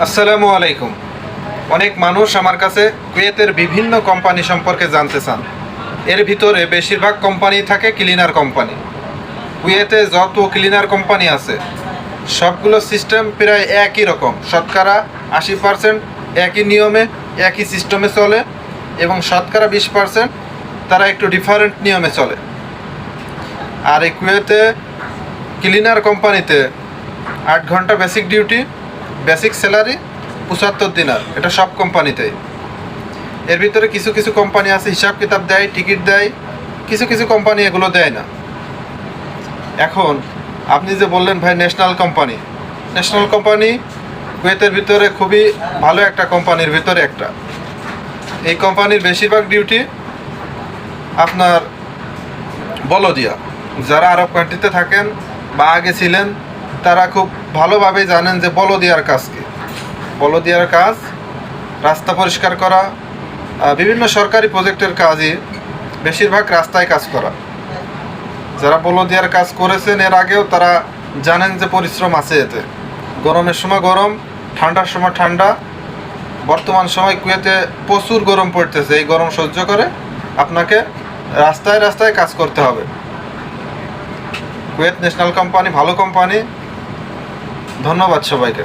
আসসালামু আলাইকুম। অনেক মানুষ আমার কাছে কুয়েতের বিভিন্ন কোম্পানি সম্পর্কে জানতে চান। এর ভিতরে বেশিরভাগ কোম্পানি থাকে ক্লিনার কোম্পানি। কুয়েতে যত ক্লিনার কোম্পানি আছে, সবগুলো সিস্টেম প্রায় একই রকম। শতকরা আশি পার্সেন্ট একই নিয়মে, একই সিস্টেমে চলে এবং শতকরা বিশ পার্সেন্ট তারা একটু ডিফারেন্ট নিয়মে চলে। আর এই কুয়েতে ক্লিনার কোম্পানিতে আট ঘণ্টা বেসিক ডিউটি বেসিক স্যালারি পঁচাত্তর দিনার। এটা সব কোম্পানিতেই এর ভিতরে কিছু কিছু কোম্পানি আছে, হিসাব কিতাব দেয় টিকিট দেয়, কিছু কিছু কোম্পানি এগুলো দেয় না। এখন, আপনি যে বললেন ভাই ন্যাশনাল কোম্পানি ন্যাশনাল কোম্পানি কুয়েতের ভিতরে খুবই ভালো একটা কোম্পানির ভিতরে একটা। এই কোম্পানির বেশিরভাগ ডিউটি আপনার বলদিয়া। যারা আরব কান্ট্রিতে থাকেন বা আগে ছিলেন তারা খুব ভালোভাবে জানেন যে বলদিয়ার কাজ কি বলদিয়ার কাজ, রাস্তা পরিষ্কার করা বিভিন্ন সরকারি প্রজেক্টের কাজই বেশিরভাগ রাস্তায় কাজ করা। যারা বলদিয়ার কাজ করেছেন, এর আগেও তারা জানেন যে পরিশ্রম আছে এতে। গরমের সময় গরম, ঠান্ডার সময় ঠান্ডা। বর্তমান সময় কুয়েতে প্রচুর গরম পড়তেছে, এই গরম সহ্য করে আপনাকে রাস্তায় রাস্তায় কাজ করতে হবে। কুয়েত ন্যাশনাল কোম্পানি, ভালো কোম্পানি ধন্যবাদ সবাইকে।